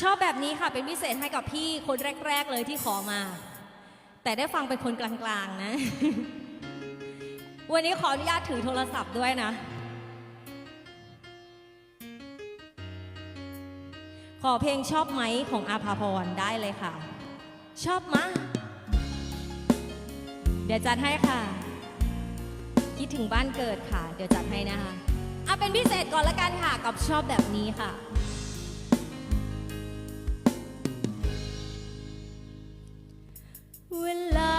ชอบแบบนี้ค่ะเป็นพิเศษให้กับพี่คนแรก ๆ เลยที่ขอมา แต่ได้ฟังเป็นคนกลางๆนะ วันนี้ขออนุญาตถือโทรศัพท์ด้วยนะ ขอเพลงชอบไหมของอาภาพรได้เลยค่ะ ชอบมะเดี๋ยวจัดให้ค่ะ คิดถึงบ้านเกิดค่ะ เดี๋ยวจัดให้นะคะเอาเป็นพิเศษก่อนละกันค่ะ กับชอบแบบนี้ค่ะ เวลา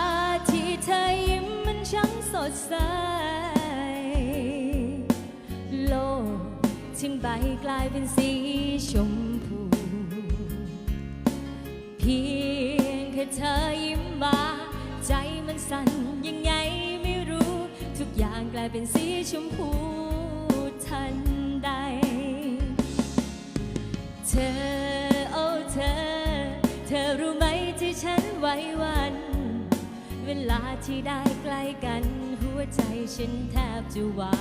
ที่เธอยิ้มมันช่างสดใส โลกทั้งใบกลายเป็นสีชมพู เพียงแค่เธอยิ้มมา ใจมันสั่นยังไงไม่รู้ ทุกอย่างกลายเป็นสีชมพูทันใด เธอ ลาที่ได้ใกล้กัน หัวใจฉันแทบจะวา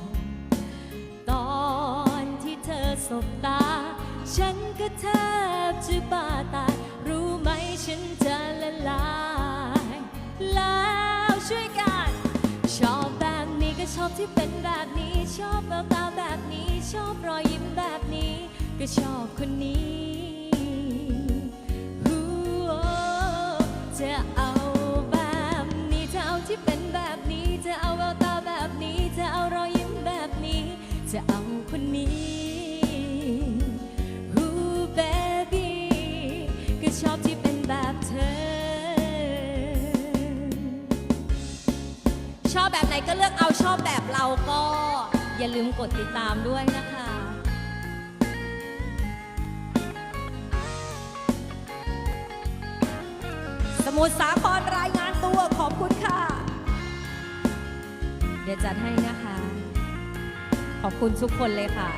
ยตอนที่เธอสบตา ฉันก็แทบจะบ้าตายรู้ไหมฉันจะละลายแล้วช่วยกัน ชอบแบบนี้ก็ชอบที่เป็นแบบนี้ ชอบแววตาแบบนี้ ชอบรอยยิ้มแบบนี้ ก็ชอบคนนี้โอ้จะเอา ที่เป็นแบบนี้ จะเอาแววตาแบบนี้ จะเอารอยยิ้มแบบนี้ จะเอาคนนี้ฮู้เบบี้ก็ชอบที่เป็นแบบเธอ ชอบแบบไหนก็เลือกเอาชอบแบบเราก็ อย่าลืมกดติดตามด้วยนะคะสมุทรสา ดี๋ยวจัดให้นะคะ ขอบคุณทุกคนเลยค่ะ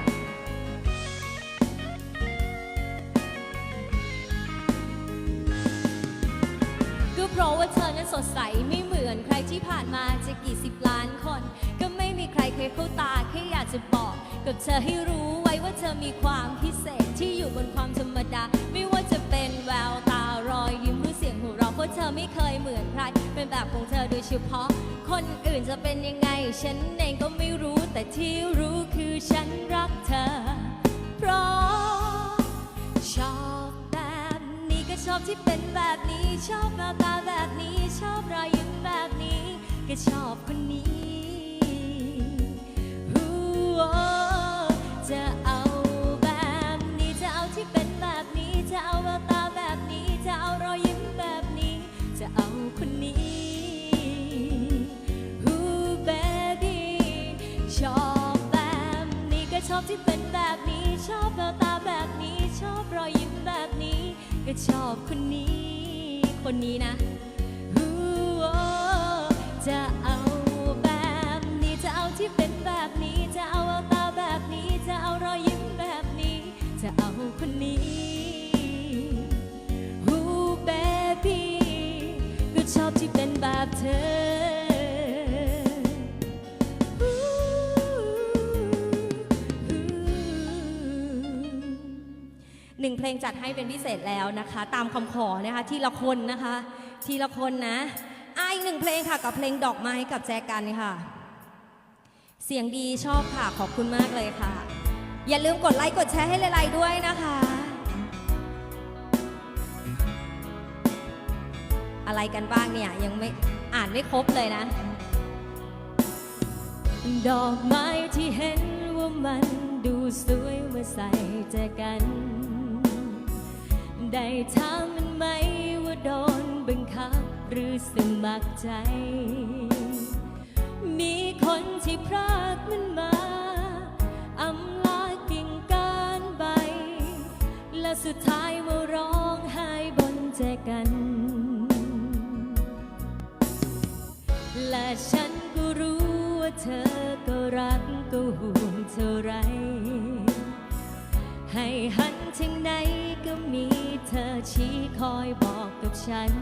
ก็เพราะว่าเธอนั้นสดใสไม่เหมือนใครที่ผ่านมาจะกี่สิบล้านคน ก็ไม่มีใครเคยเข้าตาแค่อยากจะบอกกับเธอให้รู้ไว้ว่าเธอมีความพิเศษที่อยู่บนความธรรมดา ไม่ว่าจะเป็นแววตารอยยิ้มหรือเสียงหัวเราะเพราะเธอไม่เคยเหมือนใครเป็นแบบของเธอโดยเฉพาะ คนอื่นจะเป็นยังไง ฉันเองก็ไม่รู้แต่ที่รู้คือฉันรักเธอ เพราะชอบแบบนี้ก็ชอบที่เป็นแบบนี้ ชอบหน้าตาแบบนี้ ชอบรอยยิ้มแบบนี้ ก็ชอบคนนี้จะ อบที่เป็นแบบนี้ ชอบแววตาแบบนี้ ชอบรอยยิ้มแบบนี้ ก็ชอบคนนี้ คนนี้นะโอ้จะเอาแบบนี้ จะเอาที่เป็นแบบนี้ จะเอาแววตาแบบนี้ จะเอารอยยิ้มแบบนี้ จะเอาคนนี้ฮู้เบบี้ก็ชอบที่เป็นแบบเธอ นึ่งเพลงจัดให้เป็นพิเศษแล้วนะคะ ตามคำขอนะคะทีละคนนะคะ ทีละคนนะอะอีกหนึ่งเพลงค่ะกับเพลงดอกไม้กับแจกันค่ะ เสียงดีชอบค่ะขอบคุณมากเลยค่ะ อย่าลืมกดไลค์กดแชร์ให้เลไลด้วยนะคะ อะไรกันบ้างเนี่ยยังไม่อ่านไม่ครบเลยนะ ดอกไม้ที่เห็นว่ามันดูสวยเมื่อใส่ใจกัน ได้ถามมันไหมว่าโดนบังคับหรือสมัครใจ มีคนที่พรากมันมาอำลากิ่งกานใบ และสุดท้ายมาร้องไห้บนแจกัน และฉันก็รู้ว่าเธอก็รักก็ห่วงเท่าไร ให้หันทางไหนก็มีเธอชี้คอยบอกกับฉัน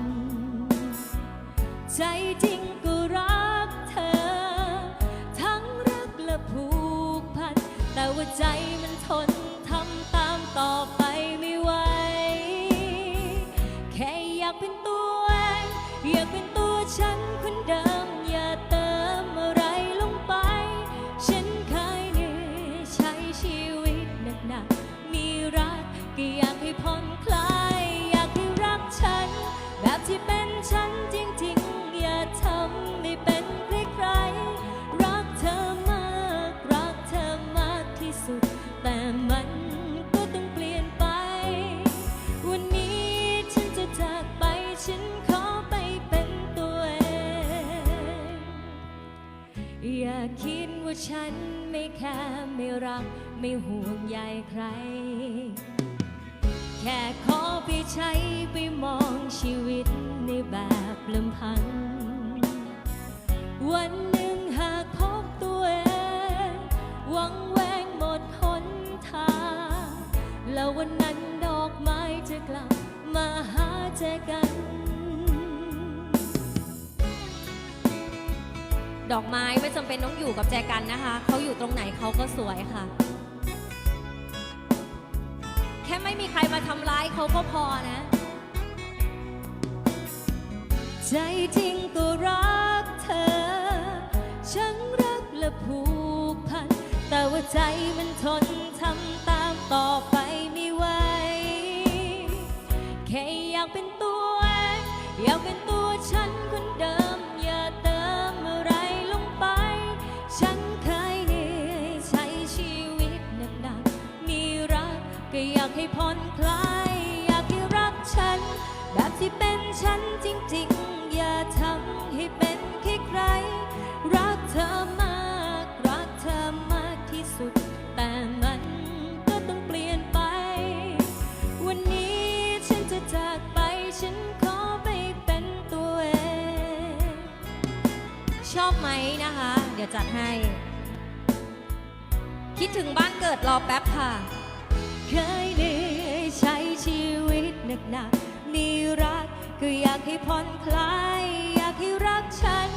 ใจจริงก็รักเธอ ทั้งรักและผูกพัน แต่ว่าใจมันทนทำตามตอบ ฉันไม่แค่ไม่รัก ไม่ห่วงใยใคร แค่ขอไปใช้ไปมองชีวิตในแบบลำพัง วันหนึ่งหากพบตัวเองวังแวงหมดหนทาง แล้ววันนั้นดอกไม้จะกลับมาหาเจอกันดอกไม้ไม่ เป็นต้องอยู่กับแจกันนะคะ เขาอยู่ตรงไหนเขาก็สวยค่ะ แค่ไม่มีใครมาทำร้ายเขาก็พอนะ ใจจริงก็รักเธอ ฉันรักและผูกพัน แต่ว่าใจมันทนทำตามต่อไปไม่ไหว แค่อยากเป็นตัวเองอยากเป็นตัวฉันคนเดิม ก็อยากให้ผ่อนคลาย อยากให้รักฉัน แบบที่เป็นฉันจริงๆ อย่าทำให้เป็นแค่ใคร รักเธอมาก รักเธอมากที่สุด แต่มันก็ต้องเปลี่ยนไป วันนี้ฉันจะจากไป ฉันขอไปเป็นตัวเอง ชอบไหมนะคะ เดี๋ยวจัดให้ คิดถึงบ้านเกิดรอแป๊บค่ะ เคยเหนื่อยใช้ชีวิตหนักๆมีรักก็อยากให้ผ่อนคลาย อยากให้รักฉัน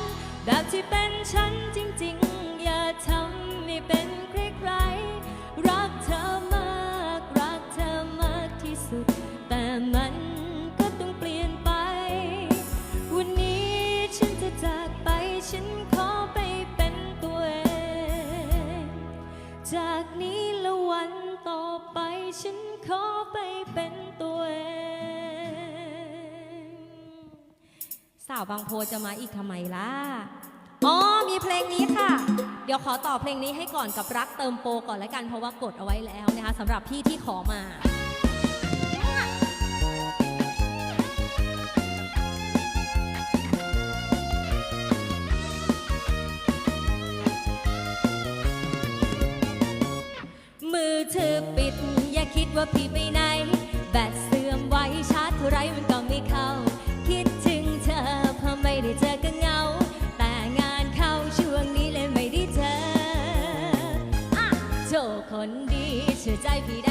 แบบที่เป็นฉันจริง ๆ อย่าทำให้เป็นใครๆรักเธอมากรักเธอมากที่สุด แต่มันก็ต้องเปลี่ยนไป วันนี้ฉันจะจากไปฉันขอไปเป็นตัวเอง จากนี้ ขอไปเป็นตัวเองสาวบางโพจะมาอีกทำไมล่ะ อ๋อ มีเพลงนี้ค่ะ เดี๋ยวขอต่อเพลงนี้ให้ก่อนกับรักเติมโปก่อนแล้วกันเพราะว่ากดเอาไว้แล้วนะคะสำหรับพี่ที่ขอมา ว่าพี่ไปไหน แบตเสื่อมไว้ชาร์จเท่าไรมันก็ไม่เข้า คิดถึงเธอเพราะไม่ได้เจอก็เหงา แต่งานเข้าช่วงนี้เลยไม่ได้เจออะโจคนดีเชื่อใจพี่ได้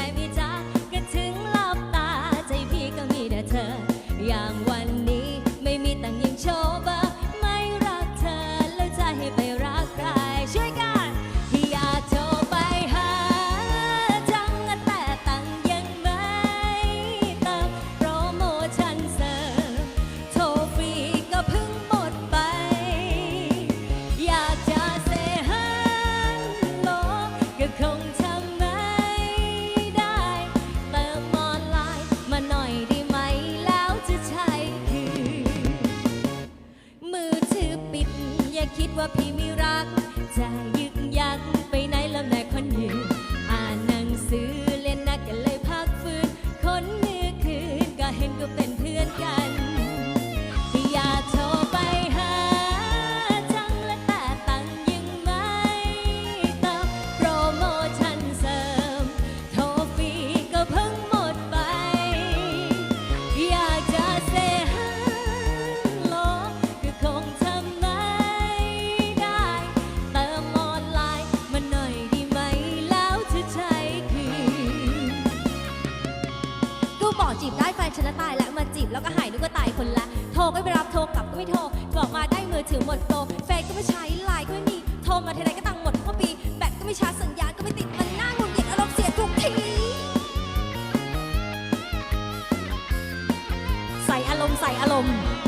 ใส่อารมณ์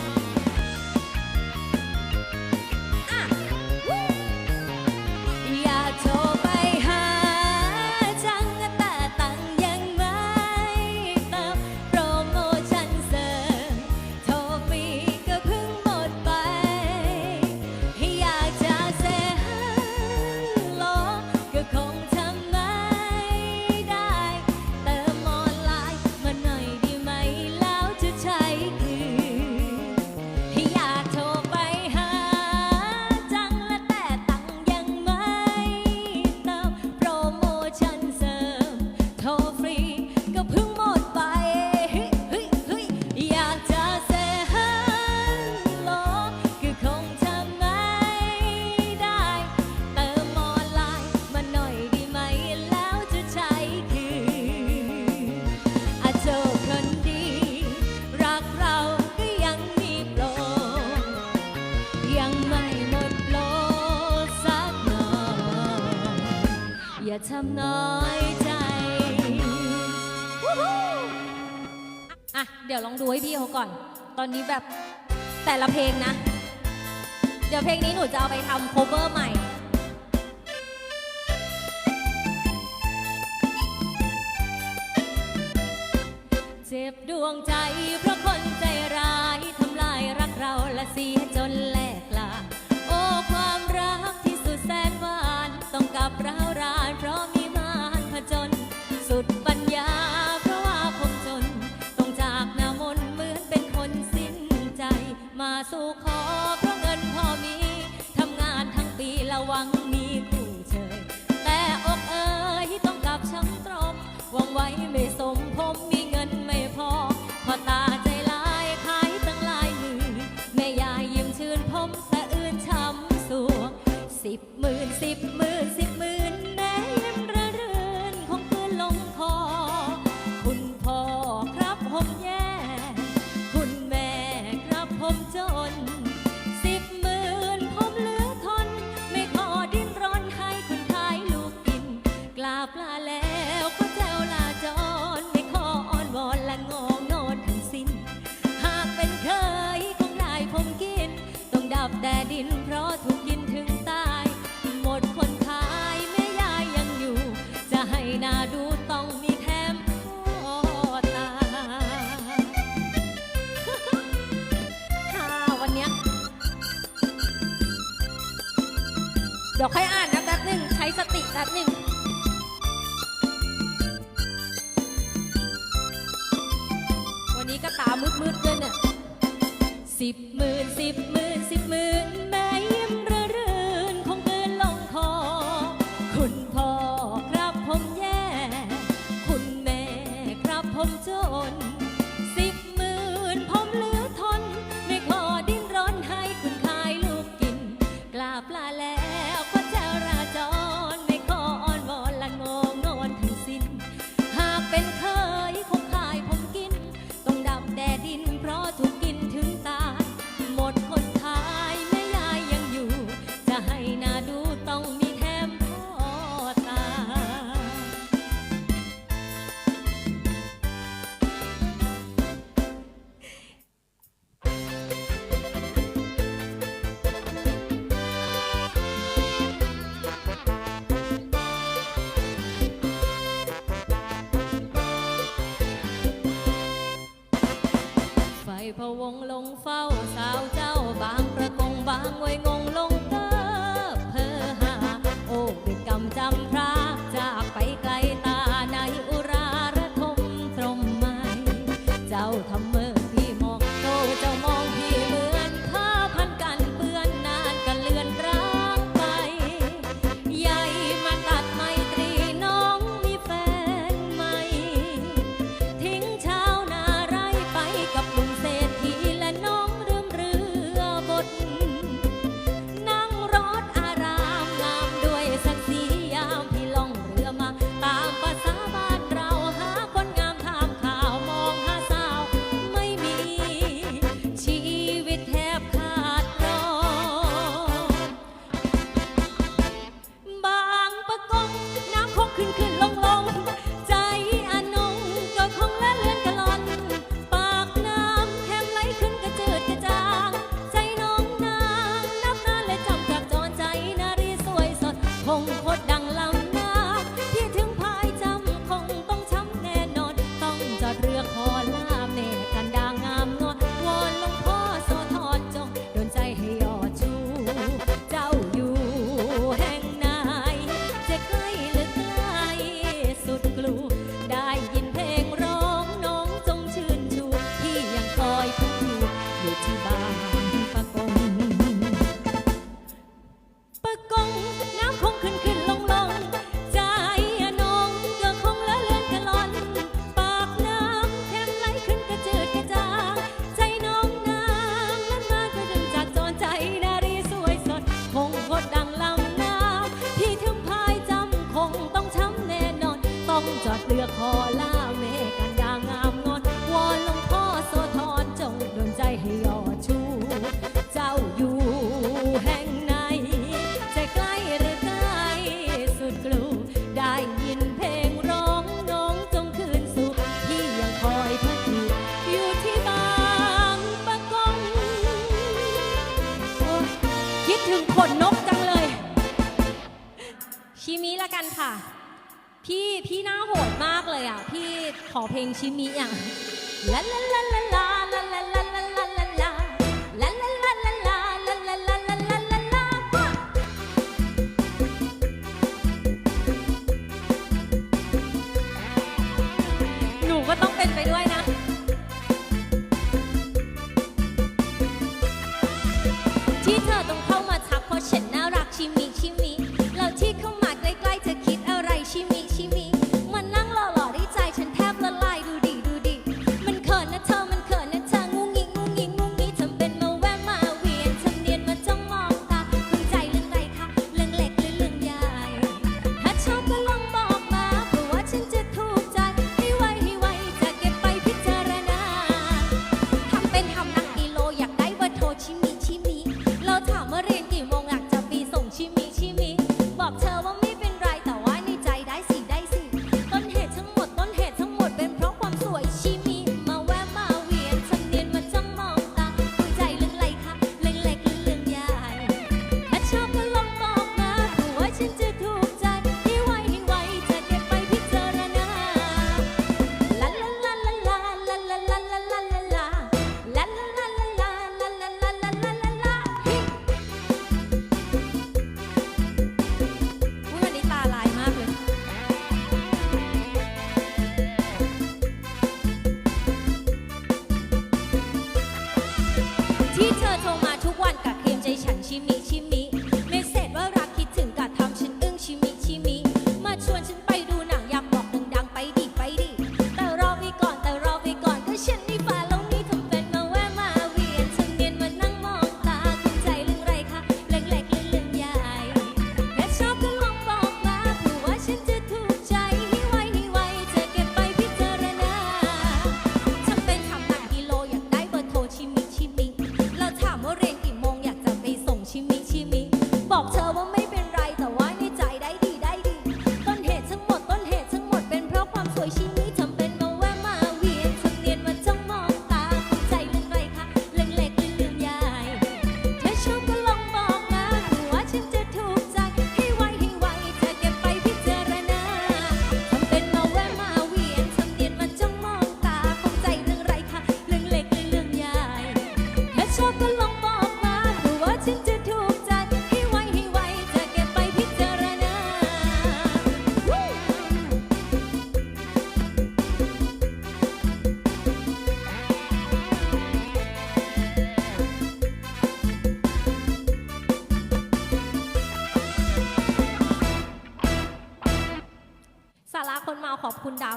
ความน้อยใจอะ เดี๋ยวลองดูให้พี่เขาก่อน ตอนนี้แบบแต่ละเพลงนะ เดี๋ยวเพลงนี้หนูจะเอาไปทำโคเวอร์ใหม่เจ็บดวงใจเพราะ ลาปลาแล้ว จอดเรือขอลา พี่พี่น่าโหดมากเลยอะ พี่ขอเพลงชิมิอะลาลาลาลา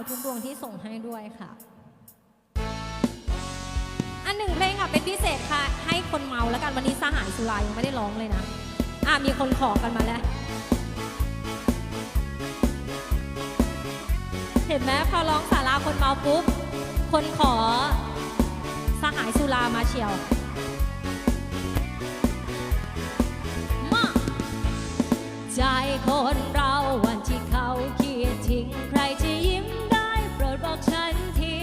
ทุกดวงที่ส่งให้ด้วยค่ะ อันหนึ่งเพลงค่ะเป็นพิเศษค่ะ ให้คนเมาแล้วกันวันนี้สหายสุรายังไม่ได้ร้องเลยนะ อ่ามีคนขอกันมาแล้ว เห็นไหมพอร้องสาราคนเมาปุ๊บ คนขอสหายสุรามาเชียวใจคนเราวันที่เขาเคียดทิ้งใครจะยิ้ม ดบอกฉันที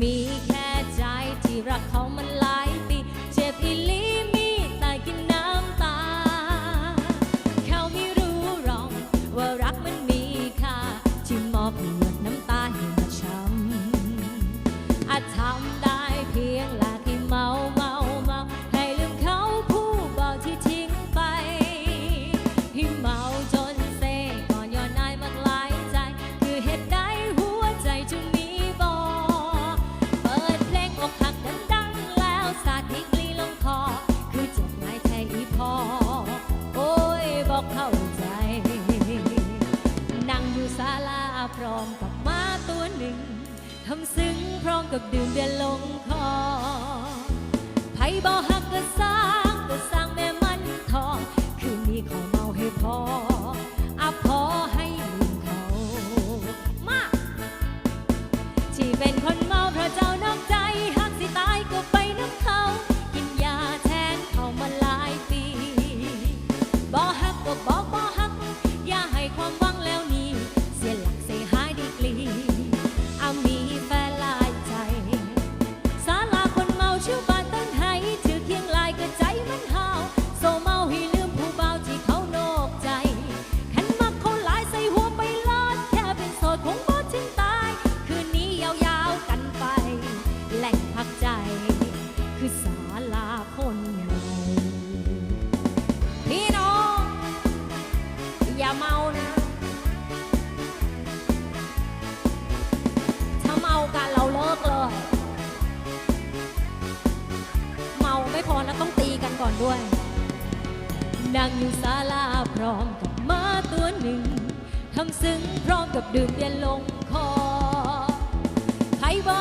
มีแค่ใจที่รักเขามันลา ก็บดื่มเดือนลงคอไพ่บ่หักกระซ่า ด้วย นั่งอยู่ศาลาพร้อมกับม้าตัวหนึ่งทำซึ้งพร้อมกับดื่มเบียร์ลงคอ ใครบ่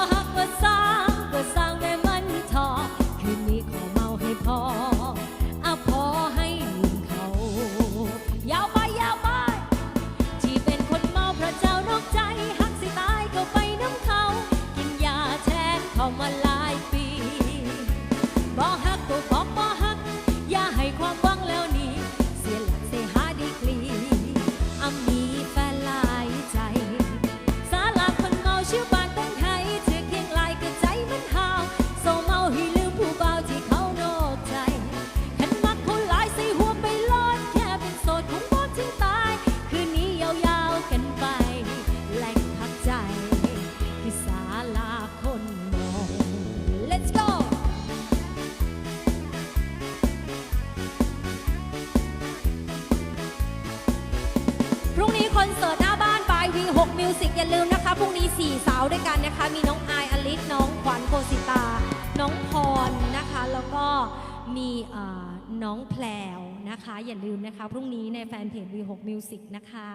คะ อย่าลืมนะคะ พรุ่งนี้ในแฟนเพจ V6 Music นะคะ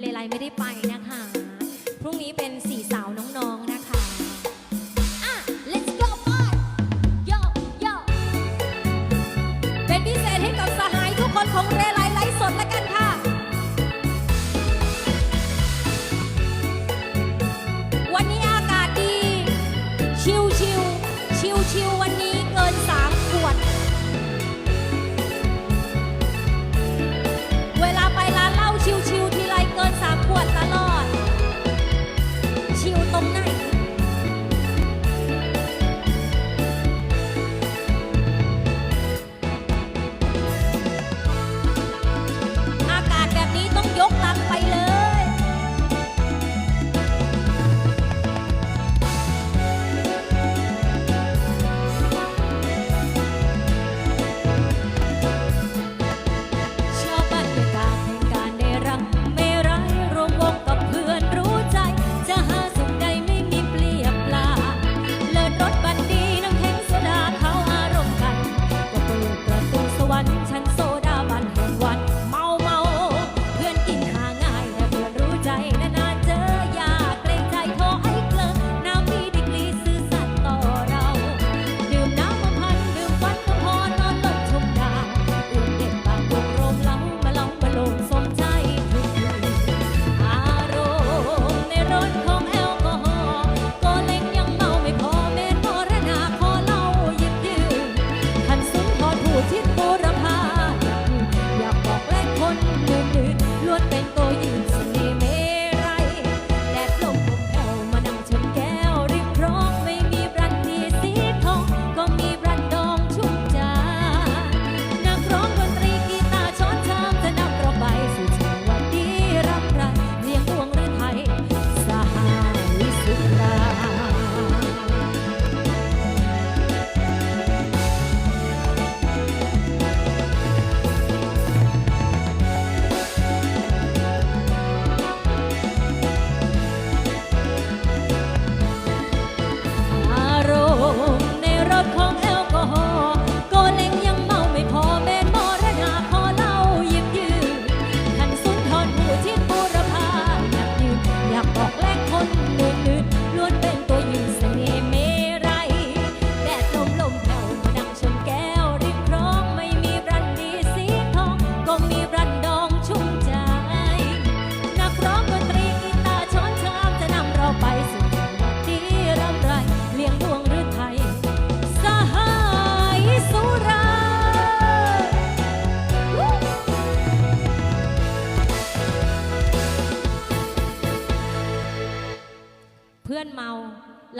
เลไลไม่ได้ไปนะคะ พรุ่งนี้เป็นสี่สาวน้องๆนะคะเป็นพิเศษให้กับสหายทุกคนของเร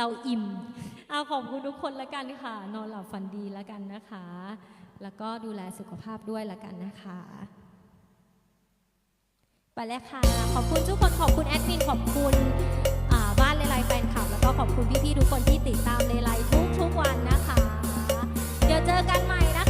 เราอิ่มเอาขอบคุณทุกคนละกันค่ะ นอนหลับฝันดีละกันนะคะ แล้วก็ดูแลสุขภาพด้วยละกันนะคะ ไปแล้วค่ะ ขอบคุณทุกคนขอบคุณแอดมินขอบคุณบ้านเลไลแฟนคลับ แล้วก็ขอบคุณพี่ๆทุกคนที่ติดตามเลไลทุกๆวันนะคะ เดี๋ยวเจอกันใหม่นะ